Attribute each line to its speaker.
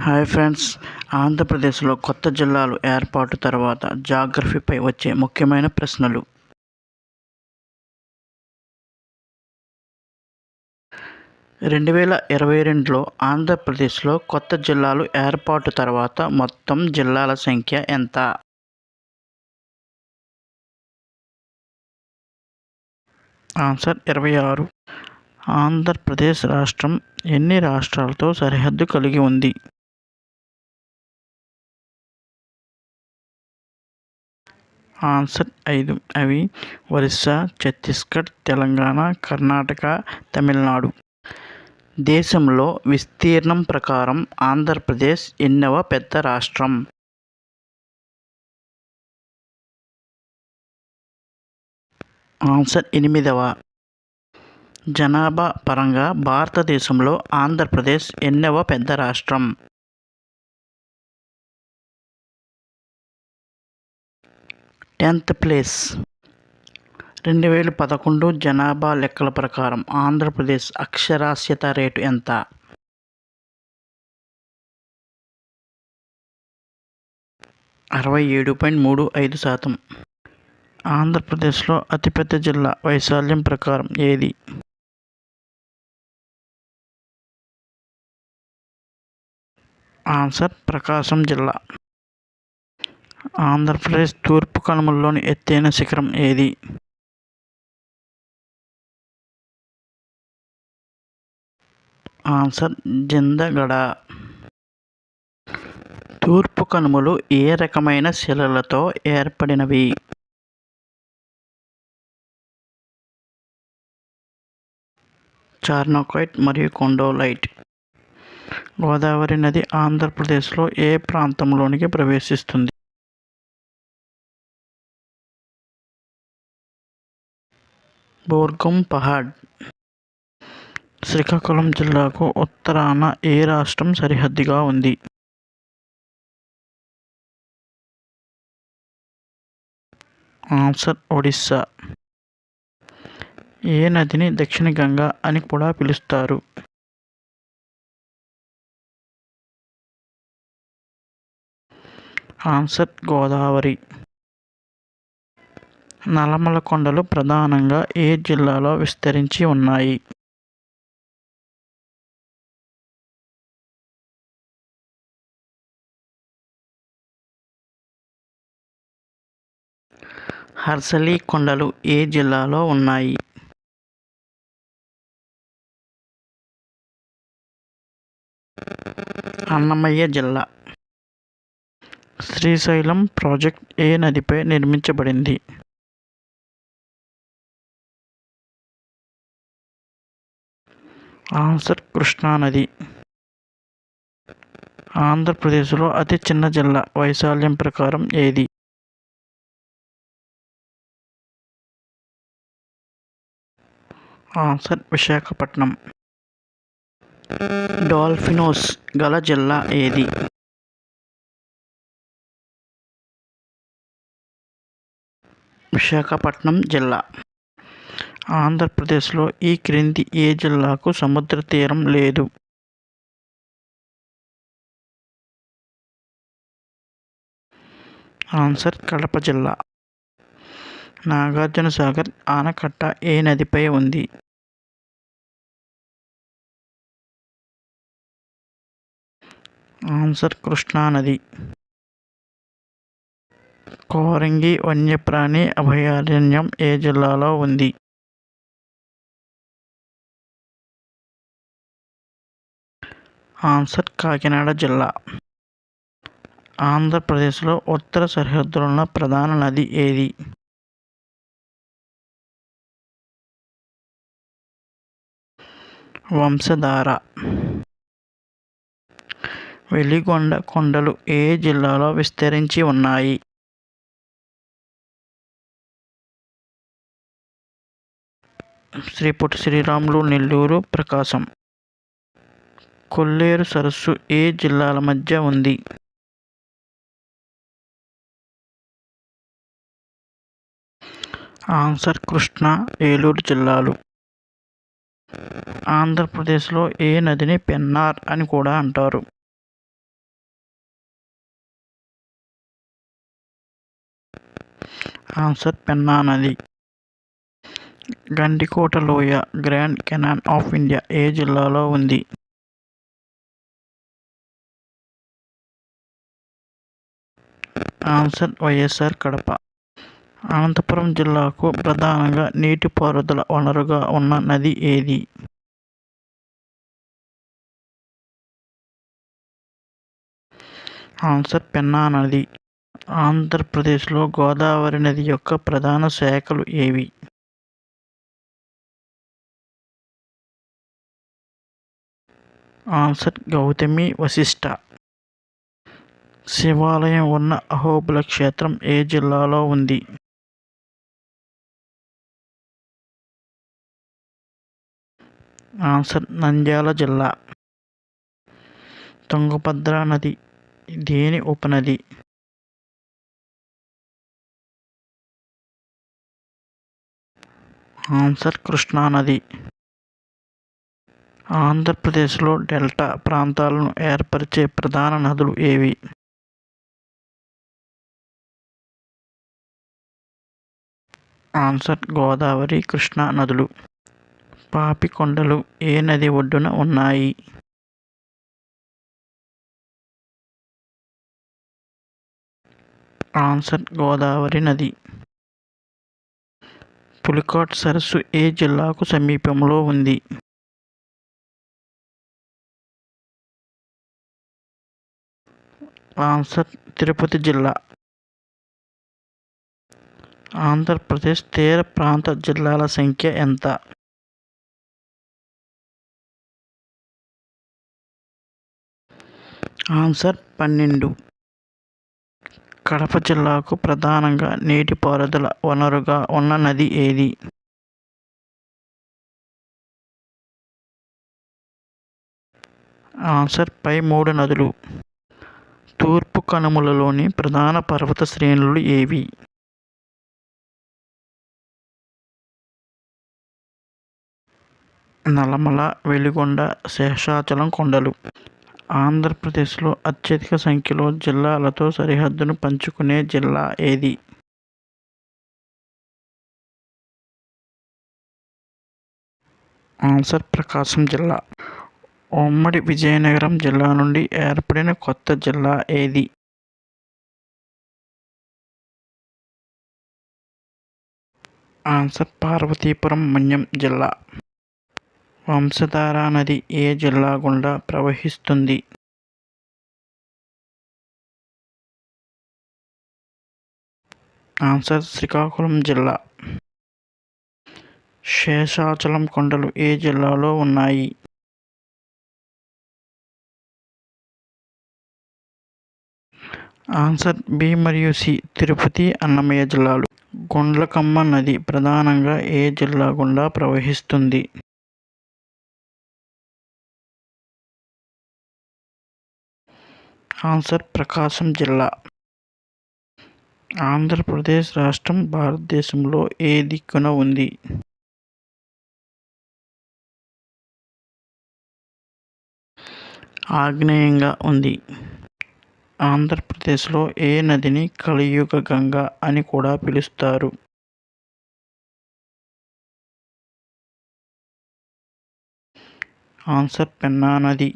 Speaker 1: Hi friends ఆంధ్రప్రదేశ్లో కొత్త జిల్లాలు ఏర్పాటు తర్వాత జాగ్రఫీపై వచ్చే ముఖ్యమైన ప్రశ్నలు. రెండు వేల ఇరవై రెండులో ఆంధ్రప్రదేశ్లో కొత్త జిల్లాలు ఏర్పాటు తర్వాత మొత్తం జిల్లాల సంఖ్య ఎంత? ఆన్సర్ ఇరవై ఆరు. ఆంధ్రప్రదేశ్ రాష్ట్రం ఎన్ని రాష్ట్రాలతో సరిహద్దు కలిగి ఉంది? ఆన్సర్ ఐదు. అవి ఒరిస్సా ఛత్తీస్గఢ్ తెలంగాణ కర్ణాటక తమిళనాడు. దేశంలో విస్తీర్ణం ప్రకారం ఆంధ్రప్రదేశ్ ఎన్నవ పెద్ద రాష్ట్రం. ఆన్సర్ ఎనిమిదవ. జనాభా పరంగా భారతదేశంలో ఆంధ్రప్రదేశ్ ఎన్నవ పెద్ద రాష్ట్రం. Tenth place. రెండు వేల పదకొండు జనాభా లెక్కల ప్రకారం ఆంధ్రప్రదేశ్ అక్షరాస్యత రేటు ఎంత? అరవై ఏడు పాయింట్ మూడు ఐదు శాతం. ఆంధ్రప్రదేశ్లో అతిపెద్ద జిల్లా వైశాల్యం ప్రకారం ఏది? ఆన్సర్ ప్రకాశం జిల్లా. ఆంధ్రప్రదేశ్ తూర్పు కనుమల్లోని ఎత్తైన శిఖరం ఏది? ఆన్సర్ జిందగడ. తూర్పు కనుమలు ఏ రకమైన శిలలతో ఏర్పడినవి? చార్నోకైట్ మరియు కొండోలైట్. గోదావరి నది ఆంధ్రప్రదేశ్లో ఏ ప్రాంతంలోనికి ప్రవేశిస్తుంది? బోర్గం పహాడ్. శ్రీకాకుళం జిల్లాకు ఉత్తరాన ఏ రాష్ట్రం సరిహద్దుగా ఉంది? ఆన్సర్ ఒడిస్సా. ఏ నదిని దక్షిణ గంగా అని కూడా పిలుస్తారు. ఆన్సర్ గోదావరి. నల్లమల కొండలు ప్రధానంగా ఏ జిల్లాలో విస్తరించి ఉన్నాయి? హర్సలి కొండలు ఏ జిల్లాలో ఉన్నాయి? అన్నమయ్య జిల్లా. శ్రీశైలం ప్రాజెక్ట్ ఏ నదిపై నిర్మించబడింది? ఆన్సర్ కృష్ణానది ఆంధ్రప్రదేశ్లో అతి చిన్న జిల్లా వైశాల్యం ప్రకారం ఏది? ఆన్సర్ విశాఖపట్నం. డాల్ఫినోస్ గల జిల్లా ఏది? విశాఖపట్నం జిల్లా. ఆంధ్రప్రదేశ్లో ఈ క్రింది ఏ జిల్లాకు సముద్ర తీరం లేదు? ఆన్సర్ కడప జిల్లా. నాగార్జున సాగర్ ఆనకట్ట ఏ నదిపై ఉంది? ఆన్సర్ కృష్ణానది కోరంగి వన్యప్రాణి అభయారణ్యం ఏ జిల్లాలో ఉంది? ఆన్సర్ కాకినాడ జిల్లా. ఆంధ్రప్రదేశ్లో ఉత్తర సరిహద్దులున్న ప్రధాన నది ఏది? వంశధార. వెలిగొండ కొండలు ఏ జిల్లాలో విస్తరించి ఉన్నాయి? శ్రీ పొట్టి శ్రీరాములు నెల్లూరు ప్రకాశం. కొల్లేరు సరస్సు ఏ జిల్లాల మధ్య ఉంది? ఆన్సర్ కృష్ణా ఏలూరు జిల్లాలు. ఆంధ్రప్రదేశ్లో ఏ నదిని పెన్నార్ అని కూడా అంటారు. ఆన్సర్ పెన్నా నది. గండికోట లోయ గ్రాండ్ కెనాన్ ఆఫ్ ఇండియా ఏ జిల్లాలో ఉంది? ఆన్సర్ వైఎస్ఆర్ కడప. అనంతపురం జిల్లాకు ప్రధానంగా నీటిపారుదల వనరుగా ఉన్న నది ఏది? ఆన్సర్ పెన్నా నది. ఆంధ్రప్రదేశ్లో గోదావరి నది యొక్క ప్రధాన శాఖలు ఏవి? ఆన్సర్ గౌతమి వశిష్ట. శివాలయం ఉన్న అహోబిల క్షేత్రం ఏ జిల్లాలో ఉంది? ఆన్సర్ నంద్యాల జిల్లా. తుంగభద్ర నది దేని ఉపనది? ఆన్సర్ కృష్ణానది ఆంధ్రప్రదేశ్లో డెల్టా ప్రాంతాలను ఏర్పరిచే ప్రధాన నదులు ఏవి? ఆన్సర్ గోదావరి కృష్ణా నదులు. పాపికొండలు ఏ నది ఒడ్డున ఉన్నాయి? ఆన్సర్ గోదావరి నది. పులికాట్ సరస్సు ఏ జిల్లాకు సమీపంలో ఉంది? ఆన్సర్ తిరుపతి జిల్లా. ఆంధ్రప్రదేశ్ తీర ప్రాంత జిల్లాల సంఖ్య ఎంత? ఆన్సర్ పన్నెండు. కడప జిల్లాకు ప్రధానంగా నీటిపారుదల వనరుగా ఉన్న నది ఏది? ఆన్సర్ పై మూడు నదులు. తూర్పు కనుమలలోని ప్రధాన పర్వత శ్రేణులు ఏవి? నల్లమల వెలిగొండ శేషాచలం కొండలు. ఆంధ్రప్రదేశ్లో అత్యధిక సంఖ్యలో జిల్లాలతో సరిహద్దును పంచుకునే జిల్లా ఏది? ఆన్సర్ ప్రకాశం జిల్లా. ఉమ్మడి విజయనగరం జిల్లా నుండి ఏర్పడిన కొత్త జిల్లా ఏది? ఆన్సర్ పార్వతీపురం మన్యం జిల్లా. వంశధార నది ఏ జిల్లా గుండా ప్రవహిస్తుంది? ఆన్సర్ శ్రీకాకుళం జిల్లా. శేషాచలం కొండలు ఏ జిల్లాలో ఉన్నాయి? ఆన్సర్ బి మరియు సి తిరుపతి అన్నమయ్య జిల్లాలు. గుండ్లకమ్మ నది ప్రధానంగా ఏ జిల్లా గుండా ప్రవహిస్తుంది? ఆన్సర్ ప్రకాశం జిల్లా. ఆంధ్రప్రదేశ్ రాష్ట్రం భారతదేశంలో ఏ దిక్కున ఉంది? ఆగ్నేయంగా ఉంది. ఆంధ్రప్రదేశ్లో ఏ నదిని కలియుగ గంగ అని కూడా పిలుస్తారు. ఆన్సర్ పెన్నా నది.